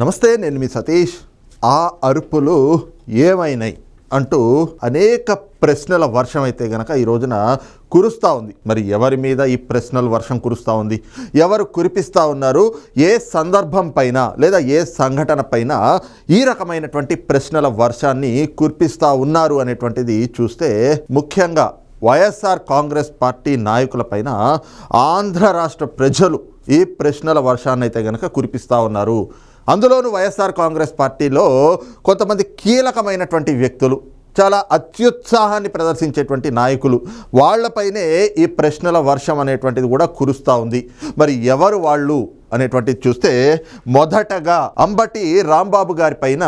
నమస్తే నేను మీ సతీష్. ఆ అరుపులు ఏమైనాయి అంటూ అనేక ప్రశ్నల వర్షం అయితే గనక ఈ రోజున కురుస్తూ ఉంది. మరి ఎవరి మీద ఈ ప్రశ్నల వర్షం కురుస్తూ ఉంది? ఎవరు కురిపిస్తూ ఉన్నారు? ఏ సందర్భం పైన లేదా ఏ సంఘటన పైన ఈ రకమైనటువంటి ప్రశ్నల వర్షాన్ని కురిపిస్తూ ఉన్నారు అనేటువంటిది చూస్తే ముఖ్యంగా వైఎస్ఆర్ కాంగ్రెస్ పార్టీ నాయకుల పైన ఆంధ్ర రాష్ట్ర ప్రజలు ఈ ప్రశ్నల వర్షాన్ని అయితే గనక కురిపిస్తూ ఉన్నారు. అందులోనూ వైఎస్ఆర్ కాంగ్రెస్ పార్టీలో కొంతమంది కీలకమైనటువంటి వ్యక్తులు చాలా అత్యుత్సాహాన్ని ప్రదర్శించేటువంటి నాయకులు వాళ్ళపైనే ఈ ప్రశ్నల వర్షం అనేటువంటిది కూడా కురుస్తూ ఉంది. మరి ఎవరు వాళ్ళు అనేటువంటిది చూస్తే మొదటగా అంబటి రాంబాబు గారి పైన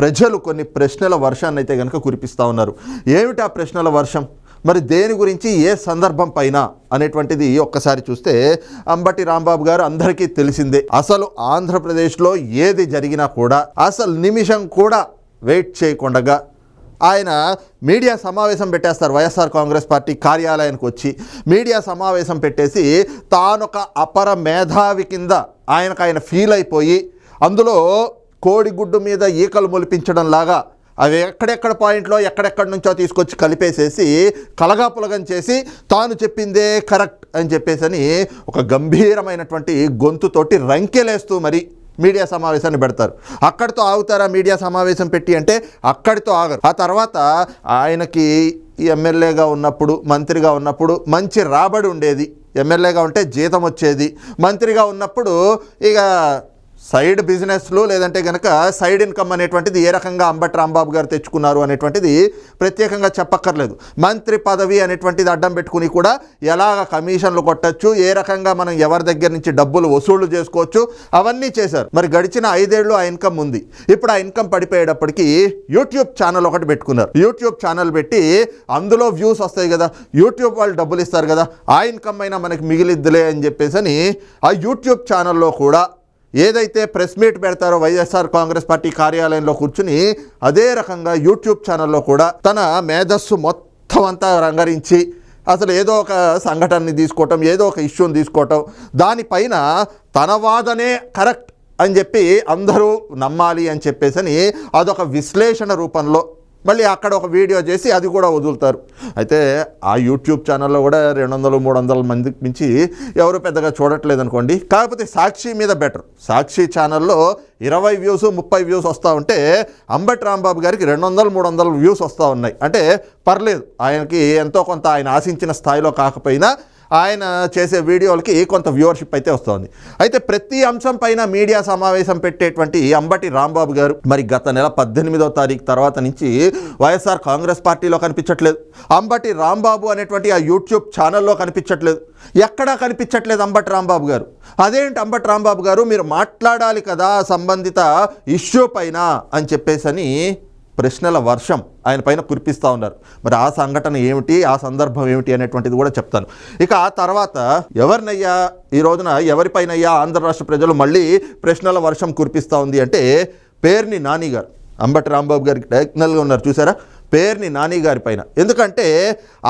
ప్రజలు కొన్ని ప్రశ్నల వర్షాన్ని అయితే కనుక కురిపిస్తూ ఉన్నారు. ఏమిటి ఆ ప్రశ్నల వర్షం? మరి దేని గురించి ఏ సందర్భం పైన అనేటువంటిది ఒక్కసారి చూస్తే అంబటి రాంబాబు గారు అందరికీ తెలిసిందే. అసలు ఆంధ్రప్రదేశ్లో ఏది జరిగినా కూడా అసలు నిమిషం కూడా వెయిట్ చేయకుండా ఆయన మీడియా సమావేశం పెట్టేస్తారు వైఎస్ఆర్ కాంగ్రెస్ పార్టీ కార్యాలయానికి వచ్చి. మీడియా సమావేశం పెట్టేసి తానొక అపర మేధావి కింద ఆయనకు ఆయన ఫీల్ అయిపోయి అందులో కోడిగుడ్డు మీద ఈకలు మొలిపించడం లాగా అవి ఎక్కడెక్కడ పాయింట్లో ఎక్కడెక్కడి నుంచో తీసుకొచ్చి కలిపేసేసి కలగాపులగం చేసి తాను చెప్పిందే కరెక్ట్ అని చెప్పేసి అని ఒక గంభీరమైనటువంటి గొంతుతోటి రంకెలేస్తూ మరి మీడియా సమావేశాన్ని పెడతారు. అక్కడితో ఆగుతారా మీడియా సమావేశం పెట్టి అంటే అక్కడితో ఆగరు. ఆ తర్వాత ఆయనకి ఎమ్మెల్యేగా ఉన్నప్పుడు మంత్రిగా ఉన్నప్పుడు మంచి రాబడి ఉండేది. ఎమ్మెల్యేగా ఉంటే జీతం వచ్చేది. మంత్రిగా ఉన్నప్పుడు ఇక సైడ్ బిజినెస్లు లేదంటే కనుక సైడ్ ఇన్కమ్ అనేటువంటిది ఏ రకంగా అంబట్ రాంబాబు గారు తెచ్చుకున్నారు అనేటువంటిది ప్రత్యేకంగా చెప్పక్కర్లేదు. మంత్రి పదవి అనేటువంటిది అడ్డం పెట్టుకుని కూడా ఎలాగ కమిషన్లు కొట్టచ్చు ఏ రకంగా మనం ఎవరి దగ్గర నుంచి డబ్బులు వసూళ్ళు చేసుకోవచ్చు అవన్నీ చేశారు. మరి గడిచిన ఐదేళ్ళు ఆ ఇన్కమ్ ఉంది. ఇప్పుడు ఆ ఇన్కమ్ పడిపోయేటప్పటికి యూట్యూబ్ ఛానల్ ఒకటి పెట్టుకున్నారు. యూట్యూబ్ ఛానల్ పెట్టి అందులో వ్యూస్ వస్తాయి కదా యూట్యూబ్ వాళ్ళు డబ్బులు ఇస్తారు కదా ఆ ఇన్కమ్ అయినా మనకి మిగిలిద్దులే అని చెప్పేసి అని ఆ యూట్యూబ్ ఛానల్లో కూడా ఏదైతే ప్రెస్ మీట్ పెడతారో వైఎస్ఆర్ కాంగ్రెస్ పార్టీ కార్యాలయంలో కూర్చుని అదే రకంగా యూట్యూబ్ ఛానల్లో కూడా తన మేధస్సు మొత్తం అంతా రంగరించి అసలు ఏదో ఒక సంఘటనని తీసుకోవటం ఏదో ఒక ఇష్యూని తీసుకోవటం దానిపైన తన వాదనే కరెక్ట్ అని చెప్పి అందరూ నమ్మాలి అని చెప్పేసి అదొక విశ్లేషణ రూపంలో మళ్ళీ అక్కడ ఒక వీడియో చేసి అది కూడా వదులుతారు. అయితే ఆ యూట్యూబ్ ఛానల్లో కూడా రెండు వందలు మూడు వందల మందికి మించి ఎవరు పెద్దగా చూడట్లేదు అనుకోండి కాకపోతే సాక్షి మీద బెటర్. సాక్షి ఛానల్లో ఇరవై వ్యూస్ ముప్పై వ్యూస్ వస్తూ ఉంటే అంబటి రాంబాబు గారికి రెండు వందలు మూడు వందల వ్యూస్ వస్తూ ఉన్నాయి. అంటే పర్లేదు ఆయనకి ఎంతో కొంత ఆయన ఆశించిన స్థాయిలో కాకపోయినా ఆయన చేసే వీడియోలకి కొంత వ్యూవర్షిప్ అయితే వస్తుంది. అయితే ప్రతి అంశం పైన మీడియా సమావేశం పెట్టేటువంటి అంబటి రాంబాబు గారు మరి గత నెల పద్దెనిమిదో తారీఖు తర్వాత నుంచి వైఎస్ఆర్ కాంగ్రెస్ పార్టీలో కనిపించట్లేదు. అంబటి రాంబాబు అనేటువంటి ఆ యూట్యూబ్ ఛానల్లో కనిపించట్లేదు. ఎక్కడా కనిపించట్లేదు అంబటి రాంబాబు గారు. అదేంటి అంబటి రాంబాబు గారు? మీరు మాట్లాడాలి కదా సంబంధిత ఇష్యూ పైన అని చెప్పేసని ప్రశ్నల వర్షం ఆయన పైన కురిపిస్తూ ఉన్నారు. మరి ఆ సంఘటన ఏమిటి? ఆ సందర్భం ఏమిటి? అనేటువంటిది కూడా చెప్తాను. ఇక ఆ తర్వాత ఎవరినయ్యా? ఈ రోజున ఎవరిపైనయ్యా ఆంధ్ర రాష్ట్ర ప్రజలు మళ్ళీ ప్రశ్నల వర్షం కురిపిస్తూ ఉంది అంటే పేర్ని నాని గారు. అంబటి రాంబాబు గారికి డయాగ్నల్గా ఉన్నారు. చూసారా? పేర్ని నాని గారి పైన. ఎందుకంటే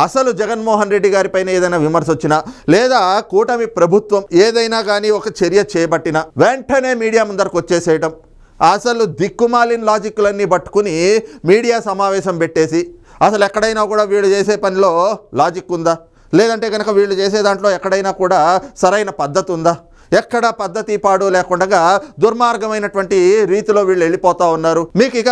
అసలు జగన్మోహన్ రెడ్డి గారి పైన ఏదైనా విమర్శ వచ్చినా లేదా కూటమి ప్రభుత్వం ఏదైనా కానీ ఒక చర్య చేపట్టినా వెంటనే మీడియా ముందరకు వచ్చేసేయటం అసలు దిక్కుమాలిన లాజిక్లన్నీ పట్టుకుని మీడియా సమావేశం పెట్టేసి అసలు ఎక్కడైనా కూడా వీళ్ళు చేసే పనిలో లాజిక్ ఉందా? లేదంటే కనుక వీళ్ళు చేసే దాంట్లో ఎక్కడైనా కూడా సరైన పద్ధతి ఉందా? ఎక్కడ పద్ధతి పాడు లేకుండా దుర్మార్గమైనటువంటి రీతిలో వీళ్ళు వెళ్ళిపోతూ ఉన్నారు. మీకు ఇక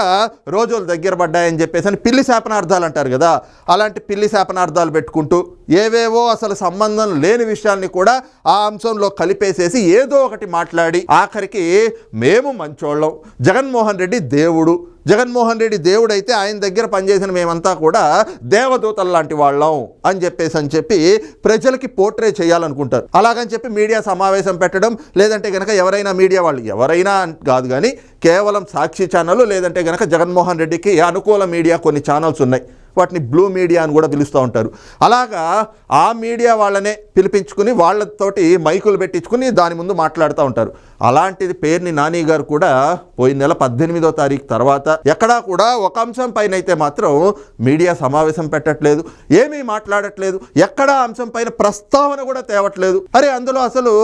రోజులు దగ్గర పడ్డాయని చెప్పేసి అని పిల్లి శాపనార్థాలు అంటారు కదా. అలాంటి పిల్లి శాపనార్థాలు పెట్టుకుంటూ ఏవేవో అసలు సంబంధం లేని విషయాల్ని కూడా ఆ అంశంలో కలిపేసేసి ఏదో ఒకటి మాట్లాడి ఆఖరికి మేము మంచోళ్ళం. జగన్మోహన్ రెడ్డి దేవుడు. జగన్మోహన్ రెడ్డి దేవుడైతే ఆయన దగ్గర పనిచేసిన మేమంతా కూడా దేవదూతలు లాంటి వాళ్ళం అని చెప్పేసి అని చెప్పి ప్రజలకి పోర్ట్రే చేయాలనుకుంటారు. అలాగని చెప్పి మీడియా సమావేశం పెట్టడం లేదంటే కనుక ఎవరైనా మీడియా వాళ్ళు ఎవరైనా అని కాదు కానీ కేవలం సాక్షి ఛానల్ లేదంటే కనుక జగన్మోహన్ రెడ్డికి అనుకూల మీడియా కొన్ని ఛానల్స్ ఉన్నాయి. వాటిని బ్లూ మీడియా అని కూడా పిలుస్తూ ఉంటారు. అలాగా ఆ మీడియా వాళ్ళనే పిలిపించుకుని వాళ్ళతోటి మైకులు పెట్టించుకుని దాని ముందు మాట్లాడుతూ ఉంటారు. అలాంటిది పేరుని నాని గారు కూడా పోయిన నెల పద్దెనిమిదో తారీఖు తర్వాత ఎక్కడా కూడా ఒక అంశం పైన అయితే మాత్రం మీడియా సమావేశం పెట్టట్లేదు. ఏమీ మాట్లాడట్లేదు. ఎక్కడా అంశం పైన ప్రస్తావన కూడా తేవట్లేదు. అరే అందులో అసలు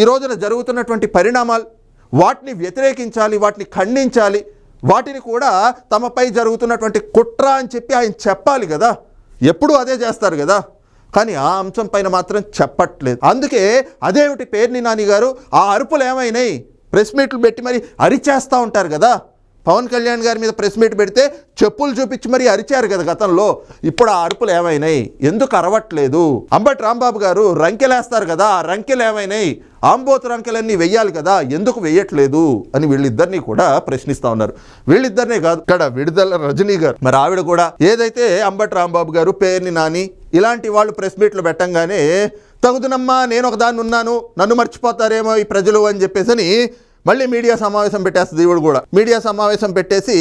ఈ రోజున జరుగుతున్నటువంటి పరిణామాలు వాటిని వ్యతిరేకించాలి వాటిని ఖండించాలి వాటిని కూడా తమపై జరుగుతున్నటువంటి కుట్ర అని చెప్పి ఆయన చెప్పాలి కదా. ఎప్పుడూ అదే చేస్తారు కదా. కానీ ఆ అంశం పైన మాత్రం చెప్పట్లేదు. అందుకే అదేమిటి పేర్ని నాని గారు? ఆ అరుపులు ఏమైనాయి? ప్రెస్ మీట్లు పెట్టి మరి అరిచేస్తూ ఉంటారు కదా. పవన్ కళ్యాణ్ గారి మీద ప్రెస్ మీట్ పెడితే చెప్పులు చూపించి మరి అరిచారు కదా గతంలో. ఇప్పుడు ఆ అరుపులు ఏమైనాయి? ఎందుకు అరవట్లేదు? అంబటి రాంబాబు గారు రంకెలేస్తారు కదా ఆ రంకెలు ఏమైనాయి? ఆంబోతు రంకెలన్నీ వెయ్యాలి కదా ఎందుకు వెయ్యట్లేదు? అని వీళ్ళిద్దరినీ కూడా ప్రశ్నిస్తా ఉన్నారు. వీళ్ళిద్దరినే కాదు ఇక్కడ విడుదల రజనీ గారు. మరి ఆవిడ కూడా ఏదైతే అంబటి రాంబాబు గారు పేర్ని నాని ఇలాంటి వాళ్ళు ప్రెస్ మీట్లు పెట్టంగానే తగుదునమ్మా నేను ఒకదాన్ని ఉన్నాను నన్ను మర్చిపోతారేమో ఈ ప్రజలు అని చెప్పేసి మళ్ళీ మీడియా సమావేశం పెట్టేస్తుంది ఈవిడ కూడా. మీడియా సమావేశం పెట్టేసి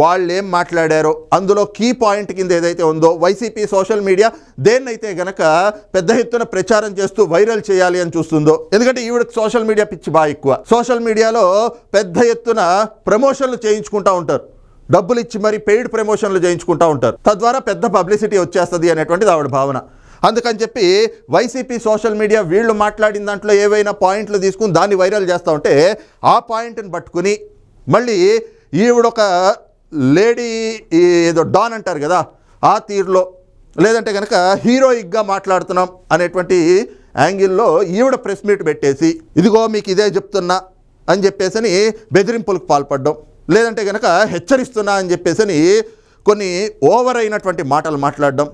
వాళ్ళు ఏం మాట్లాడారో అందులో కీ పాయింట్ కింద ఏదైతే ఉందో వైసీపీ సోషల్ మీడియా దేన్నైతే గనక పెద్ద ఎత్తున ప్రచారం చేస్తూ వైరల్ చేయాలి అని చూస్తుందో ఎందుకంటే ఈవిడ సోషల్ మీడియా పిచ్చి బాగా ఎక్కువ. సోషల్ మీడియాలో పెద్ద ఎత్తున ప్రమోషన్లు చేయించుకుంటా ఉంటారు. డబ్బులు ఇచ్చి మరి పెయిడ్ ప్రమోషన్లు చేయించుకుంటా ఉంటారు. తద్వారా పెద్ద పబ్లిసిటీ వచ్చేస్తుంది అనేటువంటిది ఆవిడ భావన. అందుకని చెప్పి వైసీపీ సోషల్ మీడియా వీళ్ళు మాట్లాడిన దాంట్లో ఏవైనా పాయింట్లు తీసుకుని దాన్ని వైరల్ చేస్తూ ఉంటే ఆ పాయింట్ని పట్టుకుని మళ్ళీ ఈవిడొక లేడీ ఏదో డాన్ అంటారు కదా ఆ తీరులో లేదంటే కనుక హీరోయిక్గా మాట్లాడుతున్నాం అనేటువంటి యాంగిల్లో ఈవిడ ప్రెస్ మీట్ పెట్టేసి ఇదిగో మీకు ఇదే చెప్తున్నా అని చెప్పేసి బెదిరింపులకు పాల్పడడం లేదంటే కనుక హెచ్చరిస్తున్నా అని చెప్పేసి కొన్ని ఓవర్ అయినటువంటి మాటలు మాట్లాడడం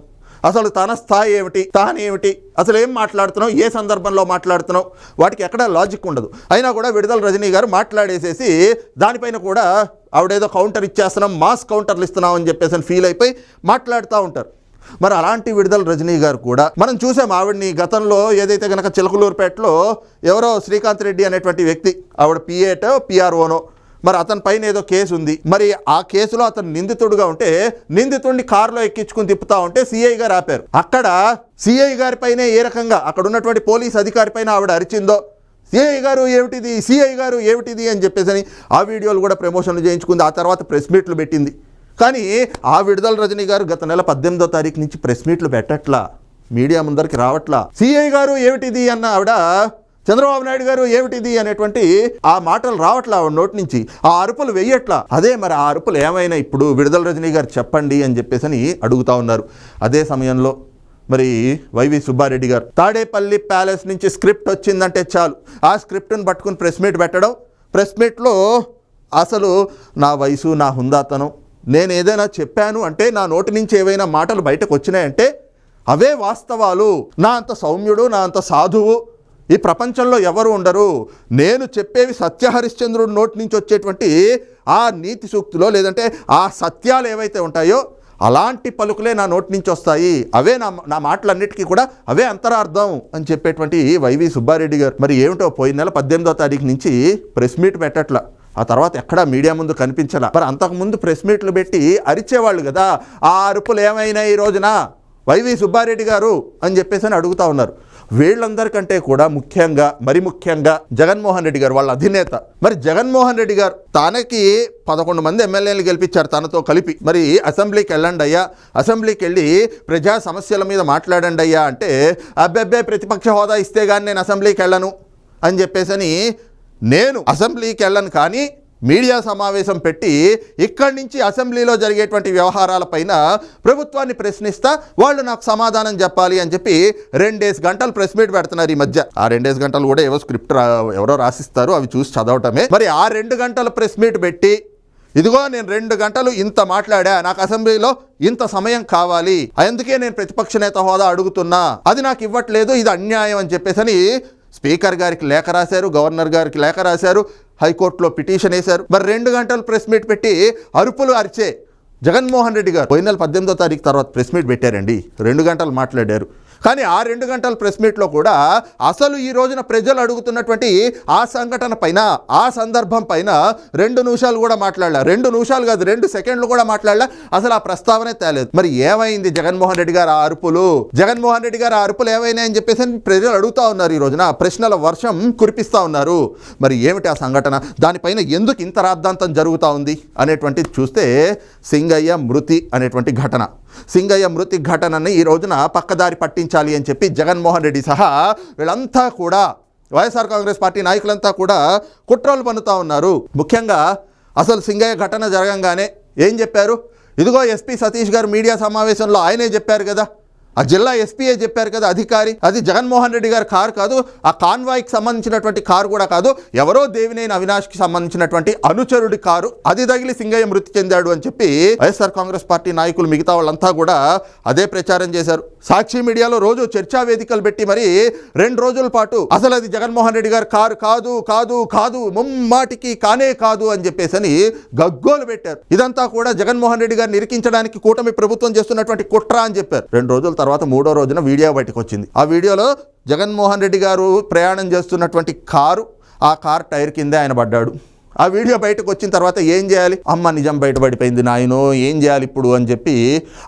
అసలు తన స్థాయి ఏమిటి? తాను ఏమిటి? అసలు ఏం మాట్లాడుతున్నావు? ఏ సందర్భంలో మాట్లాడుతున్నావు? వాటికి ఎక్కడ లాజిక్ ఉండదు. అయినా కూడా విడుదల రజనీ గారు మాట్లాడేసేసి దానిపైన కూడా ఆవిడేదో కౌంటర్ ఇచ్చేస్తున్నాం మాస్ కౌంటర్లు ఇస్తున్నాం అని చెప్పేసి ఫీల్ అయిపోయి మాట్లాడుతూ ఉంటారు. మరి అలాంటి విడుదల రజనీ గారు కూడా మనం చూసాం ఆవిడ్ని గతంలో ఏదైతే కనుక చిలకలూరుపేటలో ఎవరో శ్రీకాంత్ రెడ్డి అనేటువంటి వ్యక్తి ఆవిడ పిఏటో పిఆర్ఓనో మరి అతని పైన ఏదో కేసు ఉంది. మరి ఆ కేసులో అతను నిందితుడుగా ఉంటే నిందితుడిని కారులో ఎక్కించుకుని తిప్పుతా ఉంటే సిఐ గారు ఆపారు. అక్కడ సిఐ గారి పైనే ఏ రకంగా అక్కడ ఉన్నటువంటి పోలీస్ అధికారి పైన ఆవిడ అరిచిందో సిఐ గారు ఏమిటిది సిఐ గారు ఏమిటిది అని చెప్పేసి ఆ వీడియోలు కూడా ప్రమోషన్లు చేయించుకుంది. ఆ తర్వాత ప్రెస్ మీట్లు పెట్టింది. కానీ ఆ విడుదల రజనీ గారు గత నెల పద్దెనిమిదో తారీఖు నుంచి ప్రెస్ మీట్లు పెట్టట్లా మీడియా ముందరికి రావట్లా. సిఐ గారు ఏమిటిది అన్న ఆవిడ చంద్రబాబు నాయుడు గారు ఏమిటిది అనేటువంటి ఆ మాటలు రావట్లా ఆవిడ నోటి నుంచి ఆ అరుపులు వెయ్యట్లా. అదే మరి ఆ అరుపులు ఏమైనా ఇప్పుడు విడుదల రజనీ గారు చెప్పండి అని చెప్పేసి అని అడుగుతా ఉన్నారు. అదే సమయంలో మరి వైవి సుబ్బారెడ్డి గారు తాడేపల్లి ప్యాలెస్ నుంచి స్క్రిప్ట్ వచ్చిందంటే చాలు. ఆ స్క్రిప్ట్ని పట్టుకుని ప్రెస్ మీట్ పెట్టడం ప్రెస్ మీట్లో అసలు నా వయసు నా హుందాతనం నేను ఏదైనా చెప్పాను అంటే నా నోటి నుంచి ఏవైనా మాటలు బయటకు వచ్చినాయంటే అవే వాస్తవాలు. నా అంత సౌమ్యుడు నా అంత సాధువు ఈ ప్రపంచంలో ఎవరు ఉండరు? నేను చెప్పేవి సత్యహరిశ్చంద్రుడి నోటి నుంచి వచ్చేటువంటి ఆ నీతి సూక్తిలో లేదంటే ఆ సత్యాలు ఏవైతే ఉంటాయో అలాంటి పలుకులే నా నోటి నుంచి వస్తాయి. అవే నా నా మాటలన్నిటికీ కూడా అవే అంతరార్థం అని చెప్పేటువంటి వైవి సుబ్బారెడ్డి గారు. మరి ఏమిటో పోయిన నెల పద్దెనిమిదో తారీఖు నుంచి ప్రెస్ మీట్ పెట్టట్లా. ఆ తర్వాత ఎక్కడా మీడియా ముందు కనిపించాల. మరి అంతకుముందు ప్రెస్ మీట్లు పెట్టి అరిచేవాళ్ళు కదా. ఆ అరుపులు ఏమైనా ఈ రోజున? వైవి సుబ్బారెడ్డి గారు అని చెప్పేసి అని అడుగుతా ఉన్నారు. వీళ్ళందరికంటే కూడా ముఖ్యంగా మరి ముఖ్యంగా జగన్మోహన్ రెడ్డి గారు వాళ్ళ అధినేత. మరి జగన్మోహన్ రెడ్డి గారు తనకి పదకొండు మంది ఎమ్మెల్యేలు గెలిపించారు తనతో కలిపి. మరి అసెంబ్లీకి వెళ్ళండి అయ్యా. అసెంబ్లీకి వెళ్ళి ప్రజా సమస్యల మీద మాట్లాడండి అయ్యా అంటే అబ్బెబ్బే ప్రతిపక్ష హోదా ఇస్తే కానీ నేను అసెంబ్లీకి వెళ్ళను అని చెప్పేసని నేను అసెంబ్లీకి వెళ్ళను కానీ మీడియా సమావేశం పెట్టి ఇక్కడి నుంచి అసెంబ్లీలో జరిగేటువంటి వ్యవహారాలపైన ప్రభుత్వాన్ని ప్రశ్నిస్తా వాళ్ళు నాకు సమాధానం చెప్పాలి అని చెప్పి రెండేసి గంటలు ప్రెస్ మీట్ పెడుతున్నారు ఈ మధ్య. ఆ రెండేసి గంటలు కూడా ఏవో స్క్రిప్ట్ ఎవరో రాసిస్తారు అవి చూసి చదవటమే. మరి ఆ రెండు గంటల ప్రెస్ మీట్ పెట్టి ఇదిగో నేను రెండు గంటలు ఇంత మాట్లాడా నాకు అసెంబ్లీలో ఇంత సమయం కావాలి అందుకే నేను ప్రతిపక్ష నేత హోదా అడుగుతున్నా అది నాకు ఇవ్వట్లేదు ఇది అన్యాయం అని చెప్పేసి స్పీకర్ గారికి లేఖ రాశారు గవర్నర్ గారికి లేఖ రాశారు హైకోర్టులో పిటిషన్ వేశారు. మరి రెండు గంటలు ప్రెస్ మీట్ పెట్టి అరుపులు అరిచే జగన్మోహన్ రెడ్డి గారు పోయిన నెల పద్దెనిమిదో తారీఖు తర్వాత ప్రెస్ మీట్ పెట్టారండి. రెండు గంటలు మాట్లాడారు. కానీ ఆ రెండు గంటల ప్రెస్ మీట్లో కూడా అసలు ఈ రోజున ప్రజలు అడుగుతున్నటువంటి ఆ సంఘటన పైన ఆ సందర్భం పైన రెండు నిమిషాలు కూడా మాట్లాడలే. రెండు నిమిషాలు కాదు రెండు సెకండ్లు కూడా మాట్లాడలే. అసలు ఆ ప్రస్తావనే తేలేదు. మరి ఏమైంది జగన్మోహన్ రెడ్డి గారు ఆ అరుపులు? జగన్మోహన్ రెడ్డి గారు ఆ అరుపులు ఏమైనాయని అని చెప్పేసి ప్రజలు అడుగుతా ఉన్నారు ఈ రోజున. ప్రశ్నల వర్షం కురిపిస్తా ఉన్నారు. మరి ఏమిటి ఆ సంఘటన? దానిపైన ఎందుకు ఇంత రాద్ధాంతం జరుగుతూ ఉంది? అనేటువంటిది చూస్తే సింగయ్య మృతి అనేటువంటి ఘటన. సింగయ్య మృతి ఘటనని ఈ రోజున పక్కదారి పట్టించాలి అని చెప్పి జగన్మోహన్ రెడ్డి సహా వీళ్ళంతా కూడా వైఎస్ఆర్ కాంగ్రెస్ పార్టీ నాయకులంతా కూడా కుట్రలు పన్నుతా ఉన్నారు. ముఖ్యంగా అసలు సింగయ్య ఘటన జరగంగానే ఏం చెప్పారు? ఇదిగో ఎస్పీ సతీష్ గారు మీడియా సమావేశంలో ఆయనే చెప్పారు కదా. ఆ జిల్లా ఎస్పీఏ చెప్పారు కదా అధికారి? అది జగన్మోహన్ రెడ్డి గారి కారు కాదు ఆ కాన్వాయ్కి సంబంధించినటువంటి కారు కూడా కాదు ఎవరో దేవినేని అవినాష్కి సంబంధించినటువంటి అనుచరుడి కారు. అది తగిలి సింగయ్య మృతి చెందాడు అని చెప్పి వైఎస్ఆర్ కాంగ్రెస్ పార్టీ నాయకులు మిగతా వాళ్ళంతా కూడా అదే ప్రచారం చేశారు. సాక్షి మీడియాలో రోజు చర్చా వేదికలు పెట్టి మరి రెండు రోజుల పాటు అసలు అది జగన్మోహన్ రెడ్డి గారి కారు కాదు కాదు కాదు ముమ్మాటికి కానే కాదు అని చెప్పేసి అని గగ్గోలు పెట్టారు. ఇదంతా కూడా జగన్మోహన్ రెడ్డి గారిని ఇరికించడానికి కూటమి ప్రభుత్వం చేస్తున్నటువంటి కుట్ర అని చెప్పారు. రెండు రోజుల తర్వాత మూడో రోజున వీడియో బయటకు వచ్చింది ఆ వీడియోలో జగన్మోహన్ రెడ్డి గారు ప్రయాణం చేస్తున్నటువంటి కారు ఆ కార్ టైర్ కిందే ఆయన పడ్డాడు. ఆ వీడియో బయటకు వచ్చిన తర్వాత ఏం చేయాలి? అమ్మ నిజం బయటపడిపోయింది నాయనో ఏం చేయాలి ఇప్పుడు అని చెప్పి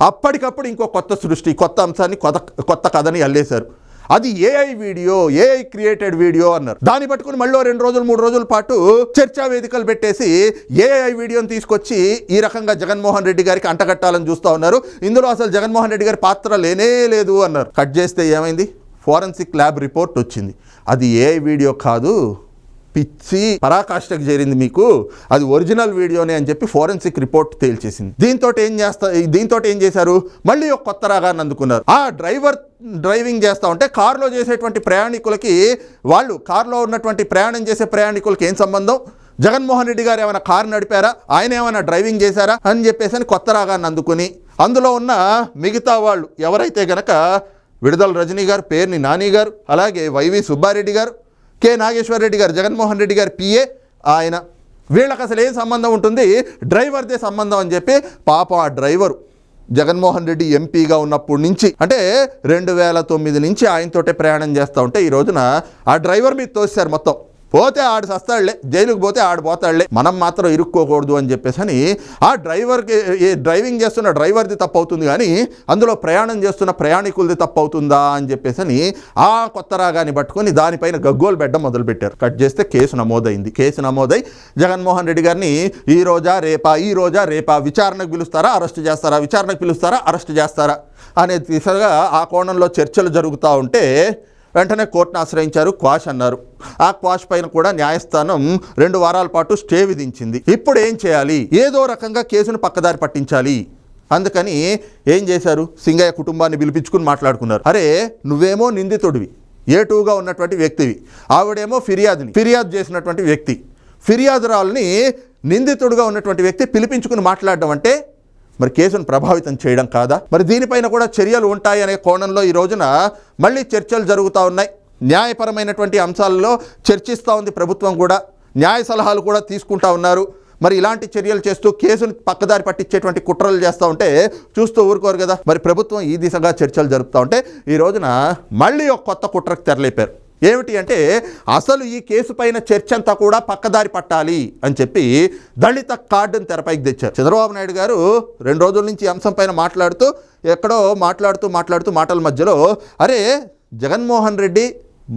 అప్పటికప్పుడు ఇంకో కొత్త సృష్టి కొత్త అంశాన్ని కొత్త కొత్త కథని అల్లేశారు. అది AI video AI created video అన్నారు. దాన్ని పట్టుకుని మళ్ళీ రెండు రోజులు మూడు రోజుల పాటు చర్చా వేదికలు పెట్టేసి ఏఐ వీడియోని తీసుకొచ్చి ఈ రకంగా జగన్మోహన్ రెడ్డి గారికి అంటగట్టాలని చూస్తూ ఉన్నారు. ఇందులో అసలు జగన్మోహన్ రెడ్డి గారి పాత్ర లేనే లేదు అన్నారు. కట్ చేస్తే ఏమైంది? ఫోరెన్సిక్ ల్యాబ్ రిపోర్ట్ వచ్చింది. అది ఏఐ వీడియో కాదు. పిచ్చి పరాకాష్ఠకు చేరింది మీకు? అది ఒరిజినల్ వీడియోనే అని చెప్పి ఫోరెన్సిక్ రిపోర్ట్ తేల్చేసింది. దీంతో ఏం చేస్తా దీంతో ఏం చేశారు? మళ్ళీ ఒక కొత్త రాగాన్ని అందుకున్నారు. ఆ డ్రైవర్ డ్రైవింగ్ చేస్తూ ఉంటే కారులో చేసేటువంటి ప్రయాణికులకి వాళ్ళు కారులో ఉన్నటువంటి ప్రయాణం చేసే ప్రయాణికులకి ఏం సంబంధం? జగన్మోహన్ రెడ్డి గారు ఏమైనా కారు నడిపారా? ఆయన ఏమైనా డ్రైవింగ్ చేశారా? అని చెప్పేసి అని కొత్త రాగాన్ని అందుకుని అందులో ఉన్న మిగతా వాళ్ళు ఎవరైతే గనక విడుదల రజనీ గారు పేర్ని నాని గారు అలాగే వైవి సుబ్బారెడ్డి గారు కె నాగేశ్వర రెడ్డి గారు జగన్మోహన్ రెడ్డి గారు పిఏ ఆయన వీళ్ళకి అసలు ఏం సంబంధం ఉంటుంది? డ్రైవర్దే సంబంధం అని చెప్పి పాప ఆ డ్రైవరు జగన్మోహన్ రెడ్డి ఎంపీగా ఉన్నప్పటి నుంచి అంటే రెండు వేల తొమ్మిది నుంచి ఆయనతోటే ప్రయాణం చేస్తూ ఉంటే ఈ రోజున ఆ డ్రైవర్ మీద తోసారు మొత్తం. పోతే ఆడు సస్తాడులే జైలుకు పోతే ఆడు పోతాడులే మనం మాత్రం ఇరుక్కోకూడదు అని చెప్పేసి అని ఆ డ్రైవర్కి ఏ డ్రైవింగ్ చేస్తున్న డ్రైవర్ది తప్పు అవుతుంది కానీ అందులో ప్రయాణం చేస్తున్న ప్రయాణికులది తప్పు అవుతుందా అని చెప్పేసి అని ఆ కొత్త రాగాన్ని పట్టుకొని దానిపైన గగ్గోలు పెట్టడం మొదలుపెట్టారు. కట్ చేస్తే కేసు నమోదైంది. కేసు నమోదై జగన్మోహన్ రెడ్డి గారిని ఈ రోజా రేపా ఈ రోజా రేపా విచారణకు పిలుస్తారా అరెస్ట్ చేస్తారా విచారణకు పిలుస్తారా అరెస్ట్ చేస్తారా అనే దిశగా ఆ కోణంలో చర్చలు జరుగుతూ ఉంటే వెంటనే కోర్టును ఆశ్రయించారు. క్వాష్ అన్నారు. ఆ క్వాష్ పైన కూడా న్యాయస్థానం రెండు వారాల పాటు స్టే విధించింది. ఇప్పుడు ఏం చేయాలి? ఏదో రకంగా కేసును పక్కదారి పట్టించాలి. అందుకని ఏం చేశారు? సింగయ్య కుటుంబాన్ని పిలిపించుకుని మాట్లాడుకున్నారు. అరే నువ్వేమో నిందితుడివి. ఏ టూగా ఉన్నటువంటి వ్యక్తివి. ఆవిడేమో ఫిర్యాదుని ఫిర్యాదు చేసినటువంటి వ్యక్తి. ఫిర్యాదురాలని నిందితుడుగా ఉన్నటువంటి వ్యక్తి పిలిపించుకుని మాట్లాడడం అంటే మరి కేసును ప్రభావితం చేయడం కాదా? మరి దీనిపైన కూడా చర్యలు ఉంటాయి అనే కోణంలో ఈ రోజున మళ్ళీ చర్చలు జరుగుతూ ఉన్నాయి. న్యాయపరమైనటువంటి అంశాలలో చర్చిస్తూ ఉంది ప్రభుత్వం కూడా. న్యాయ సలహాలు కూడా తీసుకుంటా ఉన్నారు. మరి ఇలాంటి చర్యలు చేస్తూ కేసును పక్కదారి పట్టించేటువంటి కుట్రలు చేస్తూ ఉంటే చూస్తూ ఊరుకోరు కదా. మరి ప్రభుత్వం ఈ దిశగా చర్చలు జరుపుతూ ఉంటే ఈ రోజున మళ్ళీ ఒక కొత్త కుట్రకు తెరలేపారు. ఏమిటి అంటే అసలు ఈ కేసు పైన చర్చ అంతా కూడా పక్కదారి పట్టాలి అని చెప్పి దళిత కార్డును తెరపైకి తెచ్చారు. చంద్రబాబు నాయుడు గారు రెండు రోజుల నుంచి ఈ అంశం పైన మాట్లాడుతూ ఎక్కడో మాట్లాడుతూ మాట్లాడుతూ మాటల మధ్యలో అరే జగన్మోహన్ రెడ్డి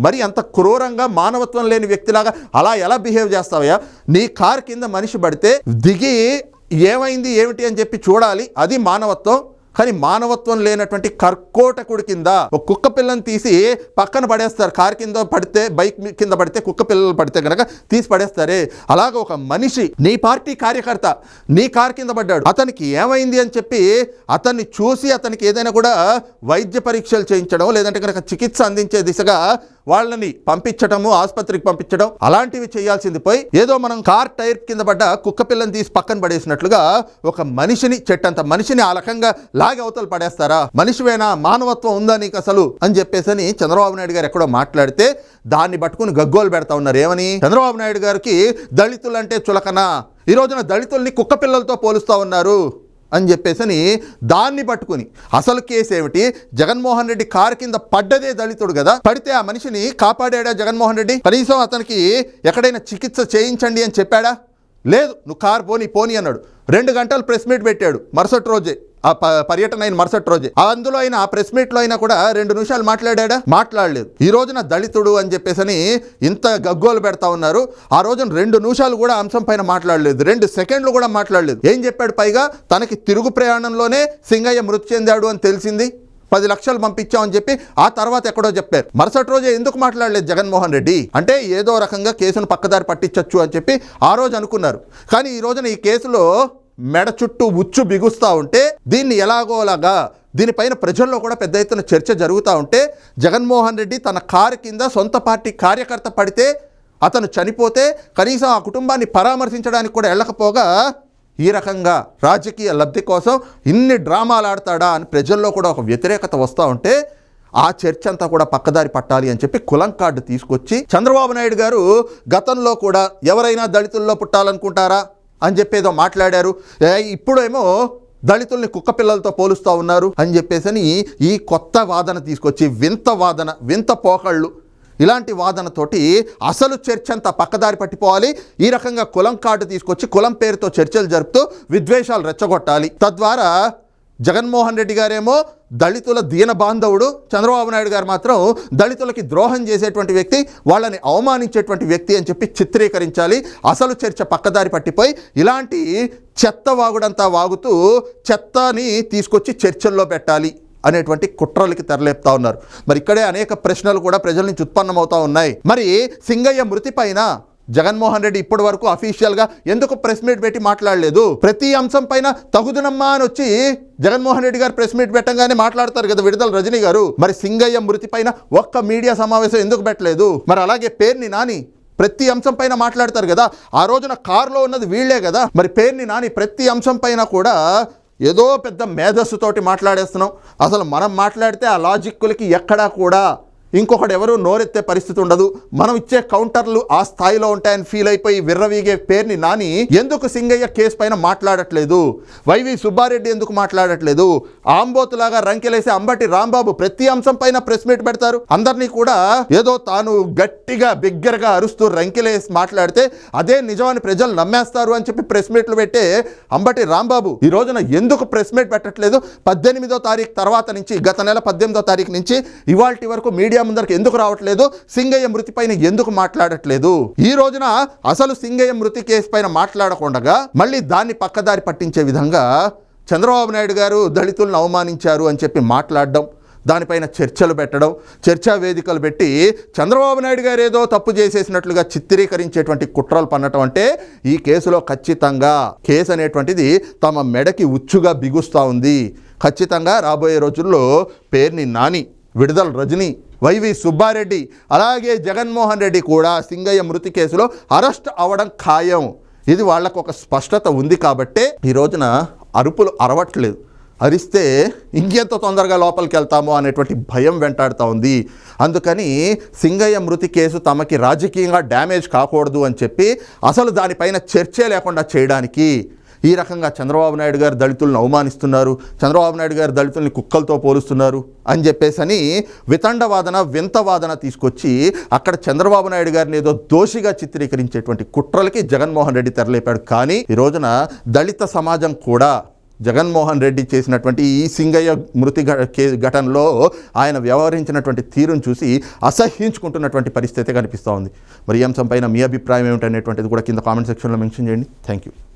మరి అంత క్రూరంగా మానవత్వం లేని వ్యక్తిలాగా అలా ఎలా బిహేవ్ చేస్తావయ్యా? నీ కార్ కింద మనిషి పడితే దిగి ఏమైంది ఏమిటి అని చెప్పి చూడాలి. అది మానవత్వం. కానీ మానవత్వం లేనటువంటి కర్కోటకుడి కింద ఒక కుక్క పిల్లని తీసి పక్కన పడేస్తారు. కార్ కింద పడితే బైక్ కింద పడితే కుక్క పిల్లలు పడితే కనుక తీసి పడేస్తారే. అలాగ ఒక మనిషి నీ పార్టీ కార్యకర్త నీ కార్ కింద పడ్డాడు. అతనికి ఏమైంది అని చెప్పి అతన్ని చూసి అతనికి ఏదైనా కూడా వైద్య పరీక్షలు చేయించడం లేదంటే కనుక చికిత్స అందించే దిశగా వాళ్ళని పంపించడము ఆసుపత్రికి పంపించడం అలాంటివి చేయాల్సింది పోయి ఏదో మనం కార్ టైర్ కింద పడ్డ కుక్క పిల్లని తీసి పక్కన పడేసినట్లుగా ఒక మనిషిని చెట్టంత మనిషిని ఆ రకంగా లాగి అవతలు పడేస్తారా? మనిషివేనా? మానవత్వం ఉందా నీకు అసలు? అని చెప్పేసి అని చంద్రబాబు నాయుడు గారు ఎక్కడో మాట్లాడితే దాన్ని పట్టుకుని గగ్గోలు పెడతా ఉన్నారు. ఏమని? చంద్రబాబు నాయుడు గారికి దళితులంటే చులకన. ఈ రోజున దళితుల్ని కుక్క పిల్లలతో పోలుస్తూ ఉన్నారు. అని చెప్పేసని దాన్ని పట్టుకుని. అసలు కేసు ఏమిటి? జగన్మోహన్ రెడ్డి కారు కింద పడ్డదే దళితుడు కదా. పడితే ఆ మనిషిని కాపాడాడా జగన్మోహన్ రెడ్డి? కనీసం అతనికి ఎక్కడైనా చికిత్స చేయించండి అని చెప్పాడా? లేదు. నువ్వు కారు పోని పోని అన్నాడు. రెండు గంటలు ప్రెస్ మీట్ పెట్టాడు. మరుసటి రోజే. ఆ ప- పర్యటన అయిన మరుసటి రోజే. అందులో అయినా ఆ ప్రెస్ మీట్లో అయినా కూడా రెండు నిమిషాలు మాట్లాడాడా? మాట్లాడలేదు. ఈ రోజున దళితుడు అని చెప్పేసని ఇంత గగ్గోలు పెడతా ఉన్నారు. ఆ రోజున రెండు నిమిషాలు కూడా అంశం పైన మాట్లాడలేదు. రెండు సెకండ్లు కూడా మాట్లాడలేదు. ఏం చెప్పాడు పైగా? తనకి తిరుగు ప్రయాణంలోనే సింగయ్య మృతి చెందాడు అని తెలిసింది. పది లక్షలు పంపించామని చెప్పి ఆ తర్వాత ఎక్కడో చెప్పారు. మరుసటి రోజే ఎందుకు మాట్లాడలేదు జగన్మోహన్ రెడ్డి? అంటే ఏదో రకంగా కేసును పక్కదారి పట్టించవచ్చు అని చెప్పి ఆ రోజు అనుకున్నారు. కానీ ఈ రోజున ఈ కేసులో మెడ చుట్టూ ఉచ్చు బిగుస్తూ ఉంటే దీన్ని ఎలాగోలాగా దీనిపైన ప్రజల్లో కూడా పెద్ద ఎత్తున చర్చ జరుగుతూ ఉంటే జగన్మోహన్ రెడ్డి తన కారు కింద సొంత పార్టీ కార్యకర్త పడితే అతను చనిపోతే కనీసం ఆ కుటుంబాన్ని పరామర్శించడానికి కూడా వెళ్ళకపోగా ఈ రకంగా రాజకీయ లబ్ధి కోసం ఇన్ని డ్రామాలు ఆడతాడా అని ప్రజల్లో కూడా ఒక వ్యతిరేకత వస్తూ ఉంటే ఆ చర్చ అంతా కూడా పక్కదారి పట్టాలి అని చెప్పి కులం కార్డు తీసుకొచ్చి చంద్రబాబు నాయుడు గారు గతంలో కూడా ఎవరైనా దళితుల్లో పుట్టాలనుకుంటారా? అని చెప్పేదో మాట్లాడారు. ఏ, ఇప్పుడేమో దళితుల్ని కుక్క పిల్లలతో పోలుస్తూ ఉన్నారు అని చెప్పేసి ఈ కొత్త వాదన తీసుకొచ్చి వింత వాదన వింత పోకళ్ళు ఇలాంటి వాదనతోటి అసలు చర్చ అంతా పక్కదారి పట్టిపోవాలి. ఈ రకంగా కులం కార్డు తీసుకొచ్చి కులం పేరుతో చర్చలు జరుపుతూ విద్వేషాలు రెచ్చగొట్టాలి. తద్వారా జగన్మోహన్ రెడ్డి గారేమో దళితుల దీన బాంధవుడు. చంద్రబాబు నాయుడు గారు మాత్రం దళితులకి ద్రోహం చేసేటువంటి వ్యక్తి వాళ్ళని అవమానించేటువంటి వ్యక్తి అని చెప్పి చిత్రీకరించాలి. అసలు చర్చ పక్కదారి పట్టిపోయి ఇలాంటి చెత్త వాగుడంతా వాగుతూ చెత్తని తీసుకొచ్చి చర్చల్లో పెట్టాలి అనేటువంటి కుట్రలకి తెరలేపుతా ఉన్నారు. మరి ఇక్కడే అనేక ప్రశ్నలు కూడా ప్రజల నుంచి ఉత్పన్నమవుతా ఉన్నాయి. మరి సింగయ్య మృతి పైన జగన్మోహన్ రెడ్డి ఇప్పటి వరకు అఫీషియల్గా ఎందుకు ప్రెస్ మీట్ పెట్టి మాట్లాడలేదు? ప్రతి అంశం పైన తగుదునమ్మా అని వచ్చి జగన్మోహన్ రెడ్డి గారు ప్రెస్ మీట్ పెట్టంగానే మాట్లాడతారు కదా విడుదల రజనీ గారు. మరి సింగయ్య మృతి పైన ఒక్క మీడియా సమావేశం ఎందుకు పెట్టలేదు? మరి అలాగే పేర్ని నాని ప్రతి అంశం పైన మాట్లాడతారు కదా ఆ రోజున కారులో ఉన్నది వీళ్ళే కదా. మరి పేర్ని నాని ప్రతి అంశం పైన కూడా ఏదో పెద్ద మేధస్సుతోటి మాట్లాడేస్తున్నాం. అసలు మనం మాట్లాడితే ఆ లాజిక్కులకి ఎక్కడా కూడా ఇంకొకటి ఎవరు నోరెత్తే పరిస్థితి ఉండదు. మనం ఇచ్చే కౌంటర్లు ఆ స్థాయిలో ఉంటాయని ఫీల్ అయిపోయి విర్రవీగే పేరుని నాని ఎందుకు సింగయ్య కేసు పైన మాట్లాడట్లేదు? వైవి సుబ్బారెడ్డి ఎందుకు మాట్లాడట్లేదు? ఆంబోతులాగా రంకెలేసే అంబటి రాంబాబు ప్రతి అంశం పైన ప్రెస్ మీట్ పెడతారు. అందరినీ కూడా ఏదో తాను గట్టిగా బిగ్గరగా అరుస్తూ రంకెలేసి మాట్లాడితే అదే నిజమని ప్రజలు నమ్మేస్తారు అని చెప్పి ప్రెస్ మీట్లు పెట్టే అంబటి రాంబాబు ఈ రోజున ఎందుకు ప్రెస్ మీట్ పెట్టట్లేదు? పద్దెనిమిదో తారీఖు తర్వాత నుంచి గత నెల పద్దెనిమిదో తారీఖు నుంచి ఇవాళ వరకు మీడియా ముందరికి ఎందుకు రావట్లేదు? సింగయ్య మృతి పైన ఎందుకు మాట్లాడట్లేదు? ఈ రోజున అసలు సింగయ్య మృతి కేసు పైన మాట్లాడకుండా మళ్ళీ దాన్ని పక్కదారి పట్టించే విధంగా చంద్రబాబు నాయుడు గారు దళితులను అవమానించారు అని చెప్పి మాట్లాడడం దానిపైన చర్చలు పెట్టడం చర్చా వేదికలు పెట్టి చంద్రబాబు నాయుడు గారు ఏదో తప్పు చేసేసినట్లుగా చిత్రీకరించేటువంటి కుట్రలు పన్నటం అంటే ఈ కేసులో ఖచ్చితంగా కేసు అనేటువంటిది తమ మెడకి ఉచ్చుగా బిగుస్తూ ఉంది. ఖచ్చితంగా రాబోయే రోజుల్లో పేర్ని నాని విడుదల రజని వైవి సుబ్బారెడ్డి. అలాగే జగన్మోహన్ రెడ్డి కూడా సింగయ్య మృతి కేసులో అరెస్ట్ అవ్వడం ఖాయం. ఇది వాళ్ళకు ఒక స్పష్టత ఉంది కాబట్టే ఈ రోజున అరుపులు అరవట్లేదు. అరిస్తే ఇంకెంత తొందరగా లోపలికి వెళ్తామో అనేటువంటి భయం వెంటాడుతూ ఉంది. అందుకని సింగయ్య మృతి కేసు తమకి రాజకీయంగా డ్యామేజ్ కాకూడదు అని చెప్పి అసలు దానిపైన చర్చే లేకుండా చేయడానికి ఈ రకంగా చంద్రబాబు నాయుడు గారు దళితులను అవమానిస్తున్నారు చంద్రబాబు నాయుడు గారు దళితుల్ని కుక్కలతో పోలుస్తున్నారు అని చెప్పేసని వితండ వాదన వింత వాదన తీసుకొచ్చి అక్కడ చంద్రబాబు నాయుడు గారిని ఏదో దోషిగా చిత్రీకరించేటువంటి కుట్రలకి జగన్మోహన్ రెడ్డి తెరలేపాడు. కానీ ఈ రోజున దళిత సమాజం కూడా జగన్మోహన్ రెడ్డి చేసినటువంటి ఈ సింగయ్య మృతి కే- ఘటనలో ఆయన వ్యవహరించినటువంటి తీరును చూసి అసహ్యించుకుంటున్నటువంటి పరిస్థితి కనిపిస్తూ ఉంది. మరి ఈ అంశంపైన మీ అభిప్రాయం ఏమిటనేటువంటిది కూడా కింద కామెంట్ సెక్షన్లో మెన్షన్ చేయండి. Thank you.